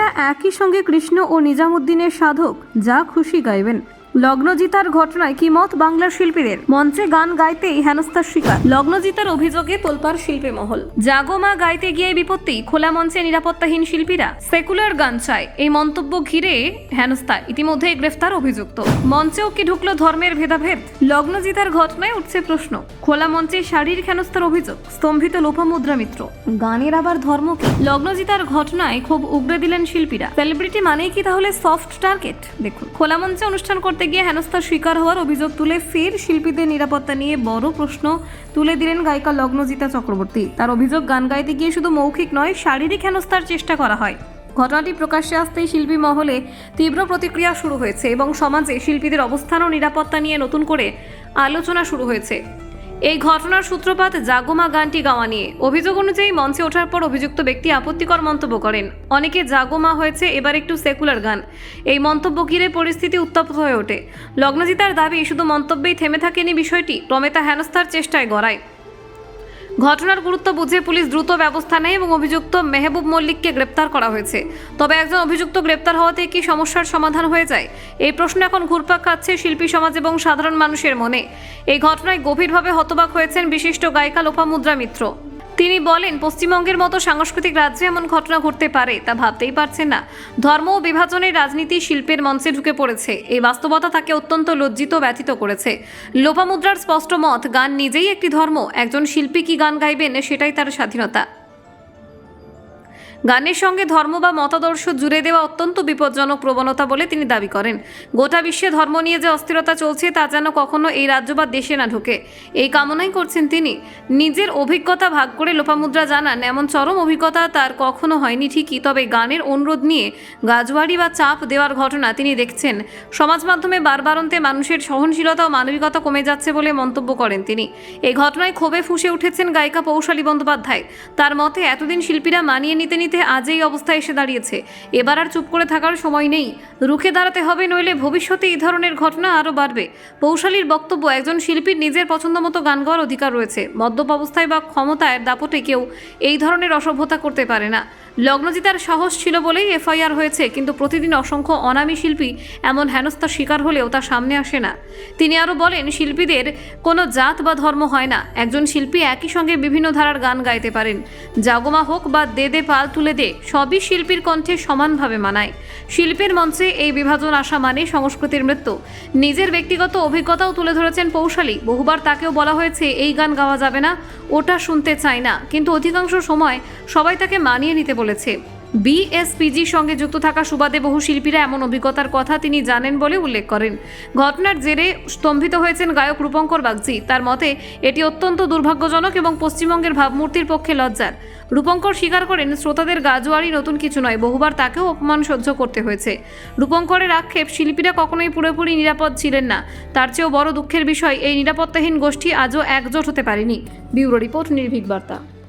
শিল্পীরা একই সঙ্গে কৃষ্ণ ও নিজামুদ্দিনের সাধক যা খুশি গাইবেন। লগ্নজিতার ঘটনায় কি মত বাংলার শিল্পীদের? মঞ্চে গান গাইতেই হেনস্থার শিকার। লগ্নজিতার অভিযোগে তোলপার শিল্পী মহল। জাগমা গাইতে গিয়ে বিপত্তি, খোলা মঞ্চে নিরাপত্তাহীন শিল্পীরা সেকুলার গান চায়। এই মন্তব্য ঘিরে হেনস্থা ইতিমধ্যে গ্রেফতার অভিযুক্ত। মঞ্চেও কি ঢুকলো ধর্মের ভেদাভেদ? লগ্নজিতার ঘটনায় উঠছে প্রশ্ন। খোলা মঞ্চে শারীরিক হেনস্থার অভিযোগ, স্তম্ভিত লোপামুদ্রা মিত্র। গানের আবার ধর্ম কি? লগ্নজিতার ঘটনায় খুব উগড়ে দিলেন শিল্পীরা। সেলিব্রিটি মানেই কি তাহলে সফট টার্গেট দেখুন, খোলা মঞ্চে অনুষ্ঠান করতে গিয়ে হেনস্থার শিকার হওয়ার অভিযোগ তুলে ফের শিল্পীদের নিরাপত্তা নিয়ে বড় প্রশ্ন তুলে দিলেন গায়িকা লগ্নজিতা চক্রবর্তী। তার অভিযোগ, গান গাইতে গিয়ে শুধু মৌখিক নয়, শারীরিক হেনস্থার চেষ্টা করা হয়। ঘটনাটি প্রকাশ্যে আসতেই শিল্পী মহলে তীব্র প্রতিক্রিয়া শুরু হয়েছে এবং সমাজে শিল্পীদের অবস্থান ও নিরাপত্তা নিয়ে নতুন করে আলোচনা শুরু হয়েছে। এই ঘটনার সূত্রপাত জাগোমা গানটি গাওয়া নিয়ে। অভিযোগ অনুযায়ী মঞ্চে ওঠার পর অভিযুক্ত ব্যক্তি আপত্তিকর মন্তব্য করেন। অনেকে জাগোমা হয়েছে, এবার একটু সেকুলার গান। এই মন্তব্য ঘিরে পরিস্থিতি উত্তপ্ত হয়ে ওঠে। লগ্নজিতার দাবি, শুধু মন্তব্যেই থেমে থাকেনি বিষয়টি, ক্রমে হেনস্থার চেষ্টায় গড়ায়। ঘটনার গুরুত্ব বুঝে পুলিশ দ্রুত ব্যবস্থা নেয় এবং অভিযুক্ত মেহবুব মল্লিককে গ্রেপ্তার করা হয়েছে। তবে একজন অভিযুক্ত গ্রেপ্তার হওয়াতে কি সমস্যার সমাধান হয়ে যায়? এই প্রশ্ন এখন ঘুরপাক খাচ্ছে শিল্পী সমাজ এবং সাধারণ মানুষের মনে। এই ঘটনায় গভীরভাবে হতবাক হয়েছেন বিশিষ্ট গায়িকা লোপামুদ্রা মিত্র। তিনি বলেন, পশ্চিমবঙ্গের মতো সাংস্কৃতিক রাজ্যে এমন ঘটনা ঘটতে পারে, তা ভাবতেই পারছেন না। ধর্ম ও বিভাজনের রাজনীতি শিল্পের মঞ্চে ঢুকে পড়েছে। এই বাস্তবতা তাকে অত্যন্ত লজ্জিত ব্যথিত করেছে। লোপামুদ্রার স্পষ্ট মত, গান নিজেই একটি ধর্ম, একজন শিল্পী কি গান গাইবেন সেটাই তার স্বাধীনতা। গানের সঙ্গে ধর্ম বা মতাদর্শ জুড়ে দেওয়া অত্যন্ত বিপজ্জনক প্রবণতা বলে তিনি দাবি করেন। গোটা বিশ্বে ধর্ম নিয়ে যে অস্থিরতা চলছে তা যেন কখনো এই রাজ্য বা দেশে না ঢোকে, এই কামনাই করছেন তিনি। নিজের অভিজ্ঞতা ভাগ করে লোপামুদ্রা জানান, এমন চরম অভিজ্ঞতা তার কখনো হয়নি ঠিকই, তবে গানের অনুরোধ নিয়ে গাজওয়ারি বা চাপ দেওয়ার ঘটনা তিনি দেখছেন। সমাজ মাধ্যমে বারবারন্তে মানুষের সহনশীলতা ও মানবিকতা কমে যাচ্ছে বলে মন্তব্য করেন তিনি। এই ঘটনায় ক্ষোভে ফুসে উঠেছেন গায়িকা পৌশালী বন্দ্যোপাধ্যায়। তার মতে, এতদিন শিল্পীরা মানিয়ে নিতে নিতে আজ এই অবস্থায় এসে দাঁড়িয়েছে। এবার আর চুপ করে থাকার সময় নেই। রুখে দাঁড়াতে হবে, নইলে ভবিষ্যতে এই ধরনের ঘটনা আরও বাড়বে। পৌশালীর বক্তব্য, একজন শিল্পীর নিজের পছন্দ মতো গান গাওয়ার অধিকার রয়েছে। মদ্যপ অবস্থায় বা ক্ষমতায় দাপটে কেউ এই ধরনের অসভ্যতা করতে পারে না। লগ্নজিতার সাহস ছিল বলেই এফআইআর হয়েছে, কিন্তু প্রতিদিন অসংখ্য অনামী শিল্পী এমন হেনস্থার শিকার হলেও তা সামনে আসে না। তিনি আরও বলেন, শিল্পীদের কোনো জাত বা ধর্ম হয় না। একজন শিল্পী একই সঙ্গে বিভিন্ন ধারার গান গাইতে পারেন। জাগমা হোক বা দে দে পাল তুলে দে সবই শিল্পীর কণ্ঠে সমানভাবে মানায়। শিল্পের মঞ্চে এই বিভাজন আসা মানে সংস্কৃতির মৃত্যু। নিজের ব্যক্তিগত অভিজ্ঞতাও তুলে ধরেছেন পৌশালী। বহুবার তাকেও বলা হয়েছে, এই গান গাওয়া যাবে না, ওটা শুনতে চায় না। কিন্তু অধিকাংশ সময় সবাই তাকে মানিয়ে নিতে বলেছে। বিএসপিজির সঙ্গে যুক্ত থাকা সুবাদে বহু শিল্পীরা এমন অভিজ্ঞতার কথা তিনি জানেন বলে উল্লেখ করেন। ঘটনার জেরে স্তম্ভিত হয়েছেন গায়ক রূপঙ্কর বাগজি তার মতে, এটি অত্যন্ত দুর্ভাগ্যজনক এবং পশ্চিমবঙ্গের ভাবমূর্তির পক্ষে লজ্জার। রূপঙ্কর স্বীকার করেন, শ্রোতাদের গাজোয়ারি নতুন কিছু নয়, বহুবার তাকেও অপমান সহ্য করতে হয়েছে। রূপঙ্করের আক্ষেপ, শিল্পীরা কখনোই পুরোপুরি নিরাপদ ছিলেন না। তার চেয়েও বড় দুঃখের বিষয়, এই নিরাপত্তাহীন গোষ্ঠী আজও একজোট হতে পারেনি। ব্যুরো রিপোর্ট, নির্ভীক বার্তা।